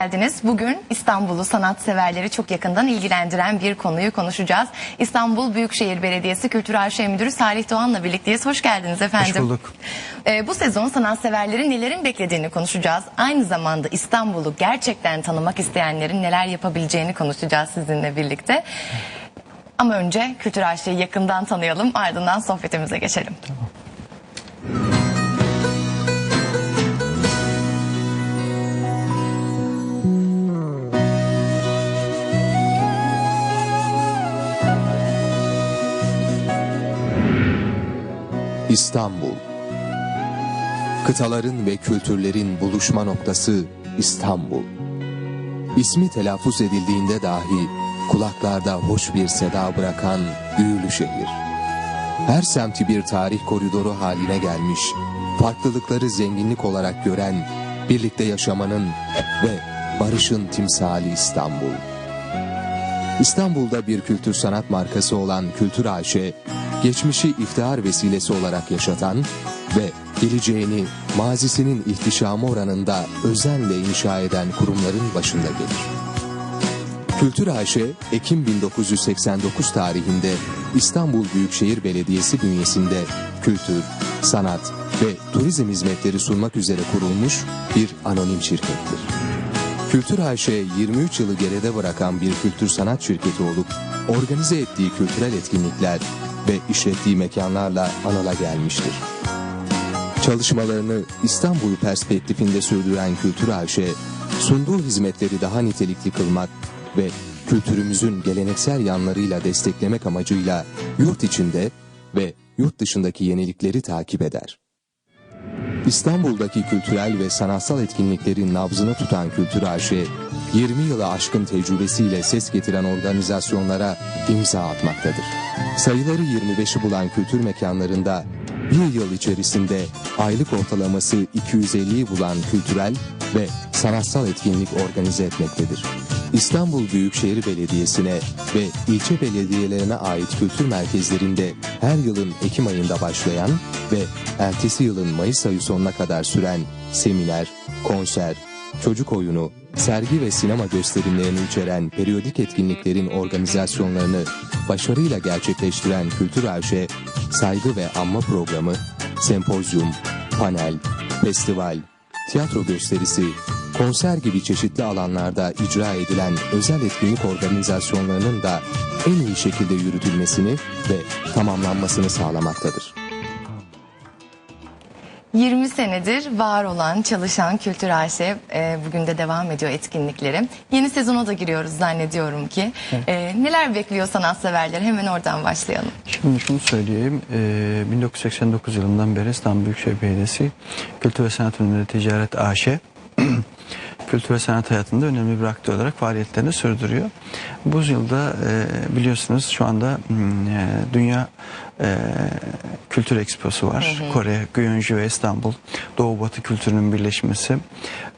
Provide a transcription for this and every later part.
geldiniz. Bugün İstanbul'u sanatseverleri çok yakından ilgilendiren bir konuyu konuşacağız. İstanbul Büyükşehir Belediyesi Kültür Arşiv Müdürü Salih Doğan'la birlikteyiz. Hoş geldiniz efendim. Hoş bulduk. Ee, bu sezon sanatseverlerin nelerin beklediğini konuşacağız. Aynı zamanda İstanbul'u gerçekten tanımak isteyenlerin neler yapabileceğini konuşacağız sizinle birlikte. Ama önce Kültür Arşiv'i yakından tanıyalım ardından sohbetimize geçelim. İstanbul Kıtaların ve kültürlerin buluşma noktası İstanbul. İsmi telaffuz edildiğinde dahi kulaklarda hoş bir seda bırakan büyülü şehir. Her semti bir tarih koridoru haline gelmiş, farklılıkları zenginlik olarak gören, birlikte yaşamanın ve barışın timsali İstanbul. İstanbul'da bir kültür sanat markası olan Kültür AŞ, geçmişi iftihar vesilesi olarak yaşatan ve geleceğini mazisinin ihtişamı oranında özenle inşa eden kurumların başında gelir. Kültür AŞ, Ekim 1989 tarihinde İstanbul Büyükşehir Belediyesi bünyesinde kültür, sanat ve turizm hizmetleri sunmak üzere kurulmuş bir anonim şirkettir. Kültür AŞ 23 yılı geride bırakan bir kültür sanat şirketi olup organize ettiği kültürel etkinlikler ve işlettiği mekanlarla anıla gelmiştir. Çalışmalarını İstanbul perspektifinde sürdüren Kültür AŞ, sunduğu hizmetleri daha nitelikli kılmak ve kültürümüzün geleneksel yanlarıyla desteklemek amacıyla yurt içinde ve yurt dışındaki yenilikleri takip eder. İstanbul'daki kültürel ve sanatsal etkinliklerin nabzını tutan Kültür AŞ, 20 yılı aşkın tecrübesiyle ses getiren organizasyonlara imza atmaktadır. Sayıları 25'i bulan kültür mekanlarında bir yıl içerisinde aylık ortalaması 250'yi bulan kültürel ve sanatsal etkinlik organize etmektedir. İstanbul Büyükşehir Belediyesi'ne ve ilçe belediyelerine ait kültür merkezlerinde her yılın Ekim ayında başlayan ve ertesi yılın Mayıs ayı sonuna kadar süren seminer, konser, çocuk oyunu, sergi ve sinema gösterimlerini içeren periyodik etkinliklerin organizasyonlarını başarıyla gerçekleştiren Kültür AŞ, saygı ve anma programı, sempozyum, panel, festival, tiyatro gösterisi, konser gibi çeşitli alanlarda icra edilen özel etkinlik organizasyonlarının da en iyi şekilde yürütülmesini ve tamamlanmasını sağlamaktadır. 20 senedir var olan çalışan Kültür AŞ e, bugün de devam ediyor etkinlikleri. Yeni sezona da giriyoruz zannediyorum ki. E, neler bekliyor sanatseverler? Hemen oradan başlayalım. Şimdi şunu söyleyeyim. Ee, 1989 yılından beri İstanbul Büyükşehir Belediyesi Kültür ve Sanat Ürünleri Ticaret AŞ kültür ve sanat hayatında önemli bir aktör olarak faaliyetlerini sürdürüyor. Bu yılda e, biliyorsunuz şu anda hmm, e, Dünya e, Kültür Eksposu var. Kore, Gyeongju ve İstanbul Doğu Batı kültürünün birleşmesi.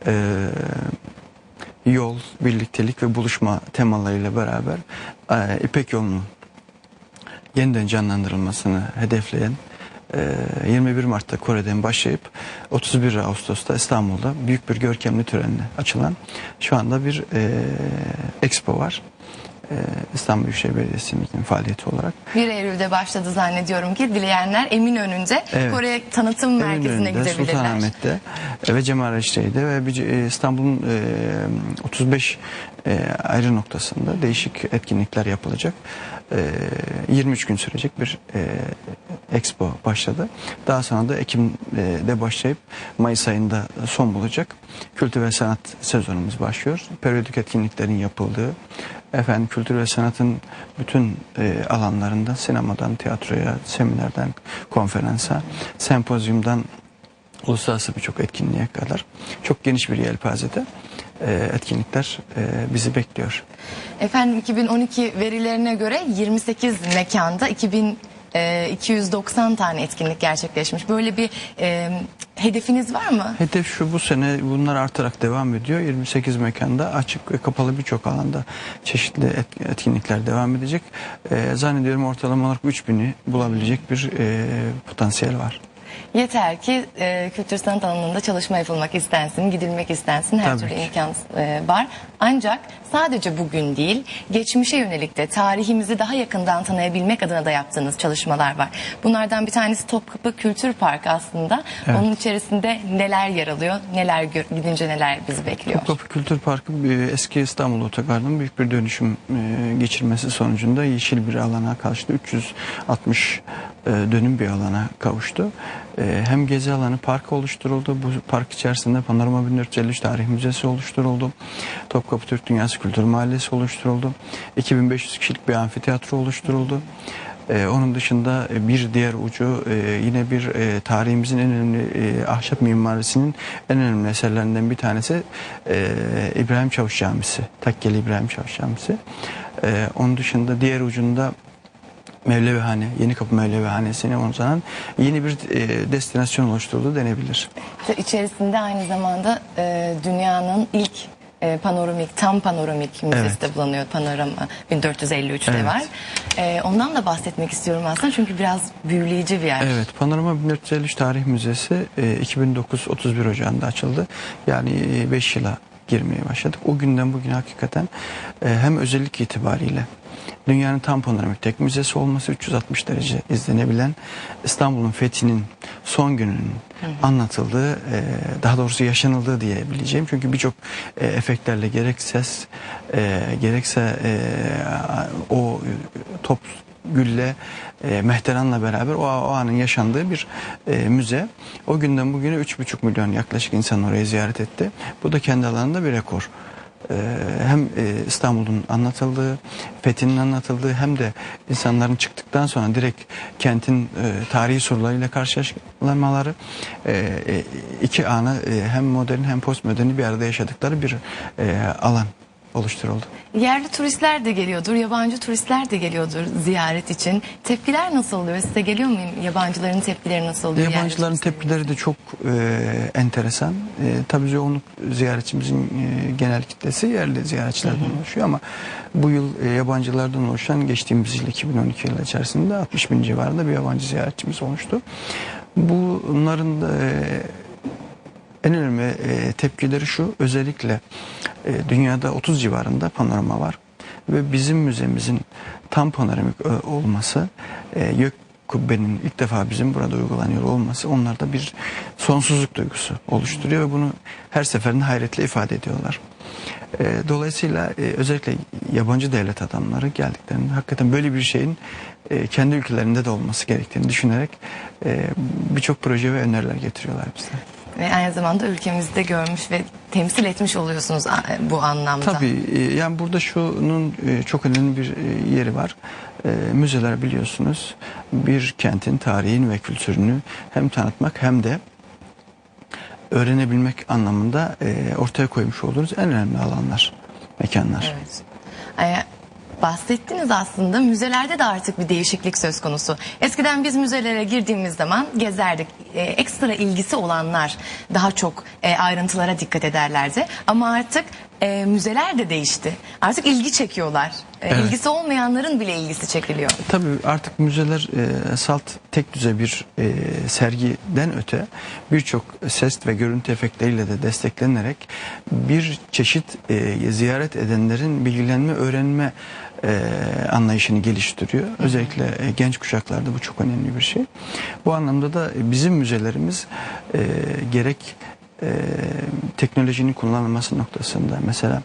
E, yol, birliktelik ve buluşma temalarıyla beraber e, İpek yolunun yeniden canlandırılmasını hedefleyen 21 Mart'ta Kore'den başlayıp 31 Ağustos'ta İstanbul'da büyük bir görkemli törenle açılan şu anda bir e, expo var. E, İstanbul Büyükşehir Belediyesi'nin faaliyeti olarak. 1 Eylül'de başladı zannediyorum ki dileyenler Eminönü'nde Evet. Kore Tanıtım Merkezi'ne Eminönü'nde, gidebilirler. Sultanahmet'te e, ve Cemalreş'teydi ve e, İstanbul'un e, 35 e, ayrı noktasında değişik etkinlikler yapılacak. E, 23 gün sürecek bir e, expo başladı. Daha sonra da Ekim'de başlayıp Mayıs ayında son bulacak. Kültür ve sanat sezonumuz başlıyor. Periyodik etkinliklerin yapıldığı, efendim kültür ve sanatın bütün e, alanlarında sinemadan tiyatroya, seminerden konferansa, sempozyumdan uluslararası birçok etkinliğe kadar çok geniş bir yelpazede e, etkinlikler e, bizi bekliyor. Efendim 2012 verilerine göre 28 mekanda 2000 e, 290 tane etkinlik gerçekleşmiş. Böyle bir e, hedefiniz var mı? Hedef şu bu sene bunlar artarak devam ediyor. 28 mekanda açık ve kapalı birçok alanda çeşitli et- etkinlikler devam edecek. E, zannediyorum ortalama olarak 3000'i bulabilecek bir e, potansiyel var. Yeter ki e, kültür sanat alanında çalışma yapılmak istensin, gidilmek istensin. Her Tabii türlü ki. imkan e, var. Ancak sadece bugün değil, geçmişe yönelik de tarihimizi daha yakından tanıyabilmek adına da yaptığınız çalışmalar var. Bunlardan bir tanesi Topkapı Kültür Parkı aslında. Evet. Onun içerisinde neler yer alıyor, neler gidince neler bizi bekliyor. Topkapı Kültür Parkı bir eski İstanbul Otogarı'nın büyük bir dönüşüm e, geçirmesi sonucunda yeşil bir alana kavuştu. 360 e, dönüm bir alana kavuştu. E, hem gezi alanı park oluşturuldu. Bu park içerisinde Panorama 1453 Tarih Müzesi oluşturuldu. Topkapı Türk Dünyası Kültür Mahallesi oluşturuldu. 2500 kişilik bir amfiteyatro oluşturuldu. Ee, onun dışında e, bir diğer ucu e, yine bir e, tarihimizin en önemli e, ahşap mimarisinin en önemli eserlerinden bir tanesi e, İbrahim Çavuş Camisi. Takkeli İbrahim Çavuş Camisi. E, onun dışında diğer ucunda Mevlevihane, Yeni Kapı Mevlevihanesi'ne uzanan yeni bir e, destinasyon oluşturuldu denebilir. İçerisinde aynı zamanda e, dünyanın ilk e, panoramik, tam panoramik müzesi Evet. de bulunuyor. Panorama 1453'te Evet. var. E, ondan da bahsetmek istiyorum aslında çünkü biraz büyüleyici bir yer. Evet, Panorama 1453 Tarih Müzesi e, 2009 31 Ocağı'nda açıldı. Yani 5 yıla girmeye başladık. O günden bugüne hakikaten e, hem özellik itibariyle dünyanın tam panoramik tek müzesi olması 360 derece izlenebilen İstanbul'un fethinin son gününün anlatıldığı e, daha doğrusu yaşanıldığı diyebileceğim. Çünkü birçok e, efektlerle gerek ses e, gerekse e, o top gülle e, Mehteran'la beraber o, o anın yaşandığı bir e, müze. O günden bugüne 3,5 milyon yaklaşık insan orayı ziyaret etti. Bu da kendi alanında bir rekor. E, hem e, İstanbul'un anlatıldığı, fethinin anlatıldığı hem de insanların çıktıktan sonra direkt kentin e, tarihi sorularıyla karşılaşmaları iki anı hem modern hem postmoderni bir arada yaşadıkları bir alan oluşturuldu. Yerli turistler de geliyordur, yabancı turistler de geliyordur ziyaret için. Tepkiler nasıl oluyor? Size geliyor mu? Yabancıların tepkileri nasıl oluyor? Yabancıların tepkileri de çok e, enteresan. E, tabii yoğunluk ziyaretçimizin e, genel kitlesi yerli ziyaretçilerden oluşuyor ama bu yıl e, yabancılardan oluşan geçtiğimiz yıl 2012 yılı içerisinde 60 bin civarında bir yabancı ziyaretçimiz olmuştu. Bunların da, e, en önemli e, tepkileri şu özellikle e, dünyada 30 civarında panorama var ve bizim müzemizin tam panoramik e, olması e, kubbenin ilk defa bizim burada uygulanıyor olması onlarda bir sonsuzluk duygusu oluşturuyor ve bunu her seferinde hayretle ifade ediyorlar. Dolayısıyla özellikle yabancı devlet adamları geldiklerinde hakikaten böyle bir şeyin kendi ülkelerinde de olması gerektiğini düşünerek birçok proje ve öneriler getiriyorlar bize. Ve aynı zamanda ülkemizde görmüş ve temsil etmiş oluyorsunuz a- bu anlamda. Tabii e, yani burada şunun e, çok önemli bir e, yeri var. E, Müzeler biliyorsunuz bir kentin tarihini ve kültürünü hem tanıtmak hem de öğrenebilmek anlamında e, ortaya koymuş olduğunuz en önemli alanlar, mekanlar. Evet. Bahsettiniz aslında müzelerde de artık bir değişiklik söz konusu. Eskiden biz müzelere girdiğimiz zaman gezerdik. Ee, ekstra ilgisi olanlar daha çok e, ayrıntılara dikkat ederlerdi. Ama artık e, müzeler de değişti. Artık ilgi çekiyorlar. E, Evet. İlgisi olmayanların bile ilgisi çekiliyor. Tabii artık müzeler e, salt tek düze bir e, sergiden öte birçok ses ve görüntü efektleriyle de desteklenerek bir çeşit e, ziyaret edenlerin bilgilenme, öğrenme e, anlayışını geliştiriyor. Özellikle e, genç kuşaklarda bu çok önemli bir şey. Bu anlamda da bizim müzelerimiz e, gerek e, teknolojinin kullanılması noktasında mesela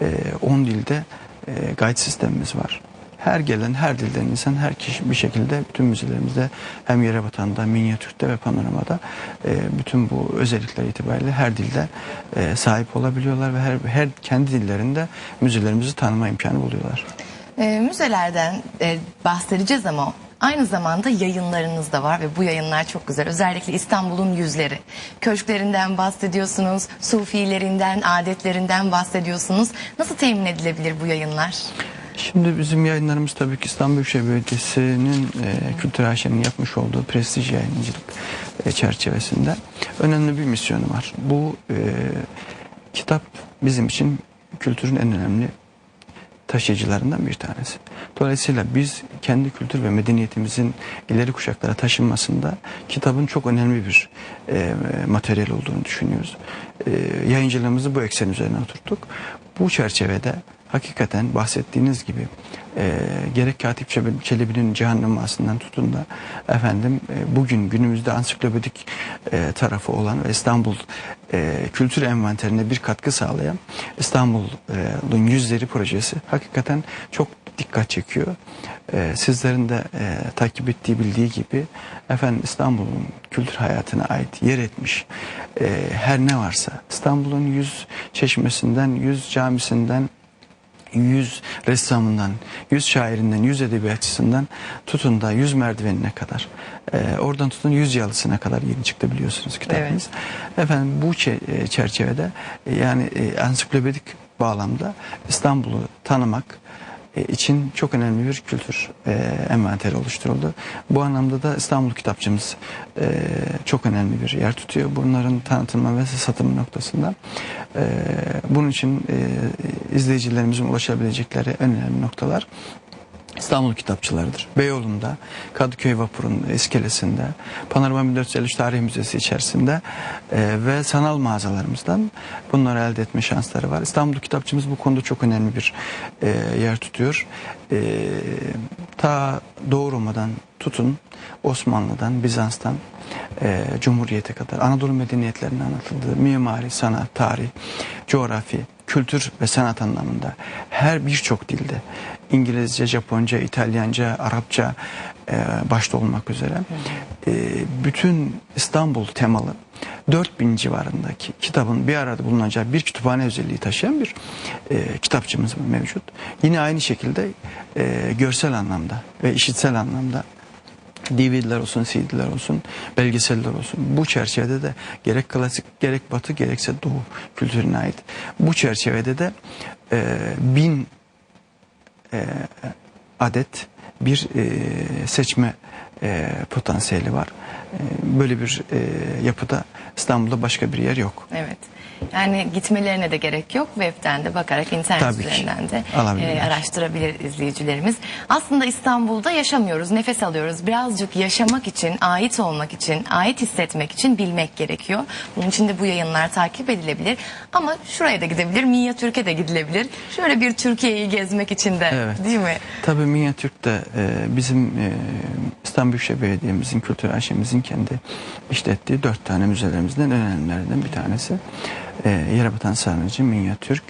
e, 10 dilde e, guide sistemimiz var. Her gelen her dilden insan her kişi bir şekilde bütün müzelerimizde hem yere batanda, minyatürde ve panoramada e, bütün bu özellikler itibariyle her dilde e, sahip olabiliyorlar ve her, her kendi dillerinde müzelerimizi tanıma imkanı buluyorlar. E, müzelerden e, bahsedeceğiz ama aynı zamanda yayınlarınız da var ve bu yayınlar çok güzel. Özellikle İstanbul'un yüzleri. Köşklerinden bahsediyorsunuz, sufilerinden, adetlerinden bahsediyorsunuz. Nasıl temin edilebilir bu yayınlar? Şimdi bizim yayınlarımız tabii ki İstanbul Büyükşehir Belediyesi'nin e, Kültür AŞ'nin yapmış olduğu prestij yayıncılık e, çerçevesinde önemli bir misyonu var. Bu e, kitap bizim için kültürün en önemli taşıyıcılarından bir tanesi. Dolayısıyla biz kendi kültür ve medeniyetimizin ileri kuşaklara taşınmasında kitabın çok önemli bir e, materyal olduğunu düşünüyoruz. E, yayıncılığımızı bu eksen üzerine oturttuk. Bu çerçevede hakikaten bahsettiğiniz gibi e, gerek Katip Çelebi- Çelebi'nin Cihan Numası'ndan tutun da efendim e, bugün günümüzde ansiklopedik e, tarafı olan ve İstanbul e, kültür envanterine bir katkı sağlayan İstanbul'un yüzleri projesi hakikaten çok dikkat çekiyor. E, sizlerin de e, takip ettiği bildiği gibi efendim İstanbul'un kültür hayatına ait yer etmiş e, her ne varsa İstanbul'un yüz çeşmesinden, yüz camisinden, yüz ressamından, yüz şairinden, yüz edebiyatçısından tutun da yüz merdivenine kadar, e, oradan tutun yüz yalısına kadar yeni çıktı biliyorsunuz kitabımız. Efendim bu e, çerçevede e, yani e, ansiklopedik bağlamda İstanbul'u tanımak için çok önemli bir kültür e, envanteri oluşturuldu. Bu anlamda da İstanbul kitapçımız e, çok önemli bir yer tutuyor. Bunların tanıtımı ve satımı noktasında. E, bunun için e, izleyicilerimizin ulaşabilecekleri önemli noktalar İstanbul kitapçılarıdır. Beyoğlu'nda, Kadıköy Vapur'un iskelesinde, Panorama 1453 Tarih Müzesi içerisinde e, ve sanal mağazalarımızdan bunları elde etme şansları var. İstanbul kitapçımız bu konuda çok önemli bir e, yer tutuyor. E, ta Doğu Roma'dan tutun, Osmanlı'dan, Bizans'tan, e, Cumhuriyet'e kadar Anadolu medeniyetlerinin anlatıldığı mimari, sanat, tarih, coğrafi, kültür ve sanat anlamında her birçok dilde İngilizce, Japonca, İtalyanca, Arapça e, başta olmak üzere e, bütün İstanbul temalı 4000 civarındaki kitabın bir arada bulunacağı bir kütüphane özelliği taşıyan bir e, kitapçımız mevcut. Yine aynı şekilde e, görsel anlamda ve işitsel anlamda DVD'ler olsun, CD'ler olsun, belgeseller olsun. Bu çerçevede de gerek klasik, gerek batı, gerekse doğu kültürüne ait. Bu çerçevede de e, bin e, adet bir e, seçme e, potansiyeli var. Böyle bir e, yapıda İstanbul'da başka bir yer yok. Evet. Yani gitmelerine de gerek yok. Web'ten de bakarak internet Tabii üzerinden de e, araştırabilir izleyicilerimiz. Aslında İstanbul'da yaşamıyoruz, nefes alıyoruz. Birazcık yaşamak için, ait olmak için, ait hissetmek için bilmek gerekiyor. Bunun için de bu yayınlar takip edilebilir. Ama şuraya da gidebilir, Minyatürk'e de gidilebilir. Şöyle bir Türkiye'yi gezmek için de Evet. değil mi? Tabii Minyatürk'te e, bizim e, İstanbul Büyükşehir Belediye'mizin, Kültür Arşivimizin kendi işlettiği dört tane müzelerimizden en önemlilerinden bir tanesi. E, Yerebatan Sarnıcı, Minyatürk,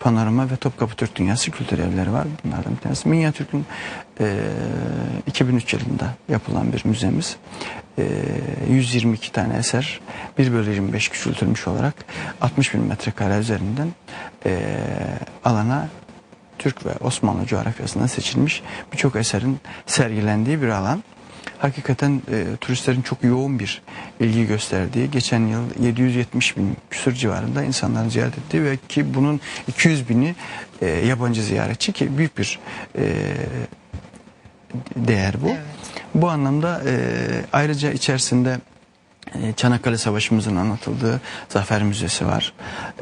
Panorama ve Topkapı Türk Dünyası Kültür Evleri var. Bunlardan bir tanesi. Minyatürk'ün e, 2003 yılında yapılan bir müzemiz. E, 122 tane eser 1 bölü 25 küçültülmüş olarak 60 bin metrekare üzerinden e, alana Türk ve Osmanlı coğrafyasından seçilmiş birçok eserin sergilendiği bir alan. Hakikaten e, turistlerin çok yoğun bir ilgi gösterdiği, geçen yıl 770 bin küsur civarında insanların ziyaret ettiği ve ki bunun 200 bini e, yabancı ziyaretçi ki büyük bir e, değer bu. Evet. Bu anlamda e, ayrıca içerisinde Çanakkale Savaşımızın anlatıldığı Zafer Müzesi var.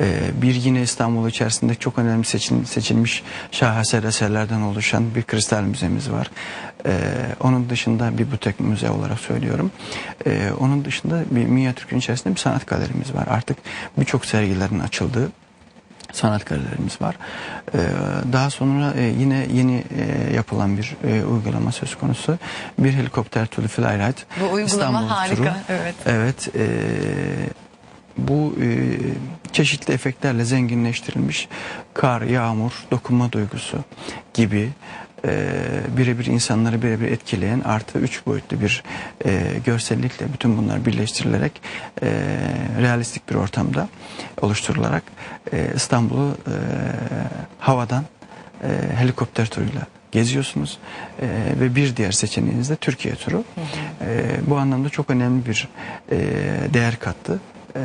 E, bir yine İstanbul içerisinde çok önemli seçil- seçilmiş şaheser eserlerden oluşan bir kristal müzemiz var. E, onun dışında bir butek müze olarak söylüyorum. Onun dışında bir Minyatürk'ün içerisinde bir sanat galerimiz var. Artık birçok sergilerin açıldığı sanat galerilerimiz var. Ee, daha sonra e, yine yeni e, yapılan bir e, uygulama söz konusu. Bir helikopter turu Flyride. Bu uygulama İstanbul harika, turu. evet. Evet. e, bu e, çeşitli efektlerle zenginleştirilmiş kar, yağmur, dokunma duygusu gibi e, birebir insanları birebir etkileyen artı üç boyutlu bir e, görsellikle bütün bunlar birleştirilerek e, realistik bir ortamda oluşturularak e, İstanbul'u e, havadan e, helikopter turuyla geziyorsunuz E, ve bir diğer seçeneğiniz de Türkiye turu. E, bu anlamda çok önemli bir e, değer kattı. E,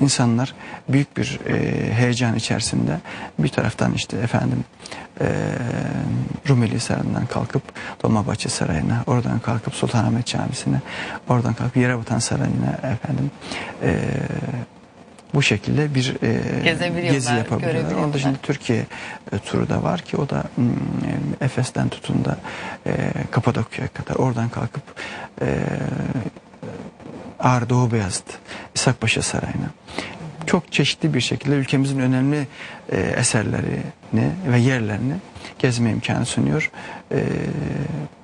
insanlar büyük bir e, heyecan içerisinde bir taraftan işte efendim e, Rumeli Sarayı'ndan kalkıp Dolmabahçe Sarayı'na, oradan kalkıp Sultanahmet Camisi'ne, oradan kalkıp Yerebatan Sarayı'na efendim e, bu şekilde bir e, gezi yapabiliyorlar. Onun dışında Türkiye e, turu da var ki o da e, Efes'ten tutun da e, Kapadokya'ya kadar oradan kalkıp e, Ağrı Doğu Beyazıt, İshakpaşa Sarayı'na çok çeşitli bir şekilde ülkemizin önemli e, eserlerini ve yerlerini gezme imkanı sunuyor. E,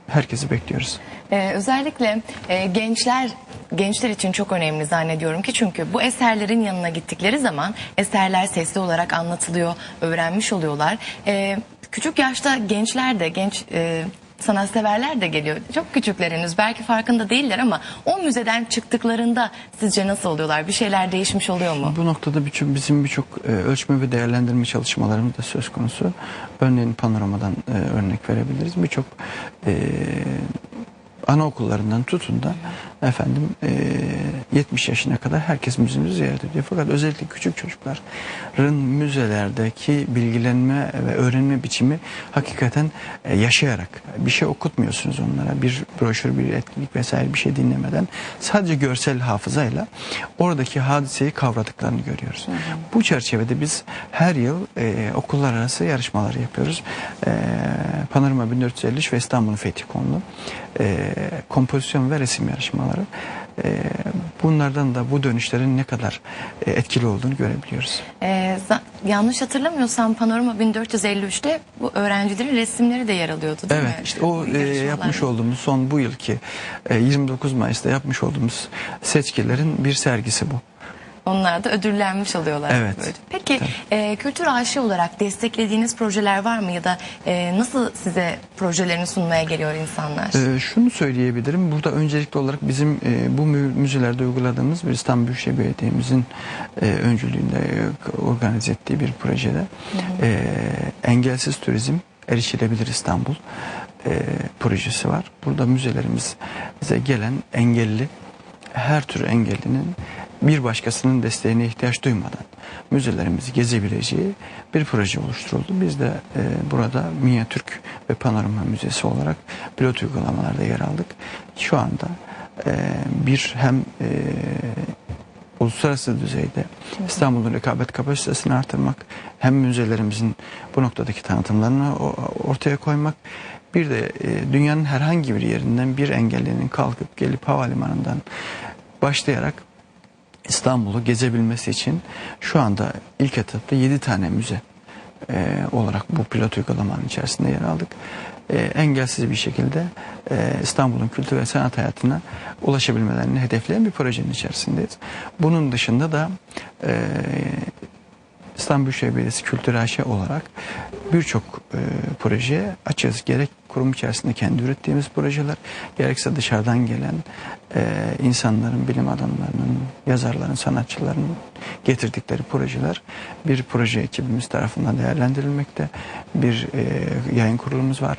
herkesi bekliyoruz. Ee, özellikle e, gençler gençler için çok önemli zannediyorum ki çünkü bu eserlerin yanına gittikleri zaman eserler sesli olarak anlatılıyor, öğrenmiş oluyorlar. Ee, küçük yaşta gençler de genç e, sanatseverler de geliyor. Çok küçükler henüz belki farkında değiller ama o müzeden çıktıklarında sizce nasıl oluyorlar? Bir şeyler değişmiş oluyor mu? Bu noktada bizim birçok e, ölçme ve değerlendirme çalışmalarımız da söz konusu. Örneğin panoramadan e, örnek verebiliriz. Birçok e, anaokullarından tutun da efendim e, 70 yaşına kadar herkes müzemizi ziyaret ediyor. Fakat özellikle küçük çocukların müzelerdeki bilgilenme ve öğrenme biçimi hakikaten e, yaşayarak bir şey okutmuyorsunuz onlara. Bir broşür, bir etkinlik vesaire bir şey dinlemeden sadece görsel hafızayla oradaki hadiseyi kavradıklarını görüyoruz. Bu çerçevede biz her yıl e, okullar arası yarışmalar yapıyoruz. E, Panorama 1453 ve İstanbul'un Fethi konulu e, kompozisyon ve resim yarışmaları. E, bunlardan da bu dönüşlerin ne kadar e, etkili olduğunu görebiliyoruz. Ee, yanlış hatırlamıyorsam Panorama 1453'te bu öğrencilerin resimleri de yer alıyordu değil Evet mi? işte o e, yapmış olduğumuz son bu yılki e, 29 Mayıs'ta yapmış olduğumuz seçkilerin bir sergisi bu. Onlar da ödüllenmiş oluyorlar. Evet. Böyle. Peki e, kültür aşı olarak desteklediğiniz projeler var mı ya da e, nasıl size projelerini sunmaya geliyor insanlar? Ee, şunu söyleyebilirim. Burada öncelikli olarak bizim e, bu mü- müzelerde uyguladığımız bir İstanbul Büyükşehir Belediye'mizin e, öncülüğünde e, organize ettiği bir projede e, engelsiz turizm erişilebilir İstanbul e, projesi var. Burada müzelerimize gelen engelli her tür engellinin bir başkasının desteğine ihtiyaç duymadan müzelerimizi gezebileceği bir proje oluşturuldu. Biz de e, burada Minyatürk ve Panorama Müzesi olarak pilot uygulamalarda yer aldık. Şu anda e, bir hem e, uluslararası düzeyde İstanbul'un rekabet kapasitesini artırmak, hem müzelerimizin bu noktadaki tanıtımlarını ortaya koymak, bir de e, dünyanın herhangi bir yerinden bir engellinin kalkıp gelip havalimanından başlayarak İstanbul'u gezebilmesi için şu anda ilk etapta 7 tane müze e, olarak bu pilot uygulamanın içerisinde yer aldık. E, engelsiz bir şekilde e, İstanbul'un kültür ve sanat hayatına ulaşabilmelerini hedefleyen bir projenin içerisindeyiz. Bunun dışında da e, İstanbul Büyükşehir Belediyesi Kültür AŞ olarak birçok e, projeye açığız. Gerek kurum içerisinde kendi ürettiğimiz projeler, gerekse dışarıdan gelen e, insanların, bilim adamlarının, yazarların, sanatçıların getirdikleri projeler bir proje ekibimiz tarafından değerlendirilmekte. Bir e, yayın kurulumuz var.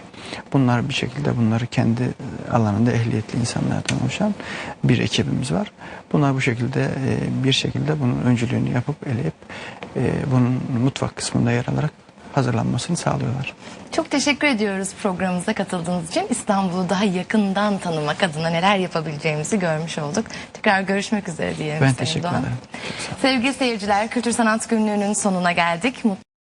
Bunlar bir şekilde bunları kendi alanında ehliyetli insanlardan oluşan bir ekibimiz var. Bunlar bu şekilde e, bir şekilde bunun öncülüğünü yapıp eleyip e, bunun mutfak kısmında yer alarak hazırlanmasını sağlıyorlar. Çok teşekkür ediyoruz programımıza katıldığınız için. İstanbul'u daha yakından tanımak adına neler yapabileceğimizi görmüş olduk. Tekrar görüşmek üzere diyelim. Ben teşekkür ederim. Sevgili seyirciler, Kültür Sanat Günlüğü'nün sonuna geldik. Mutlu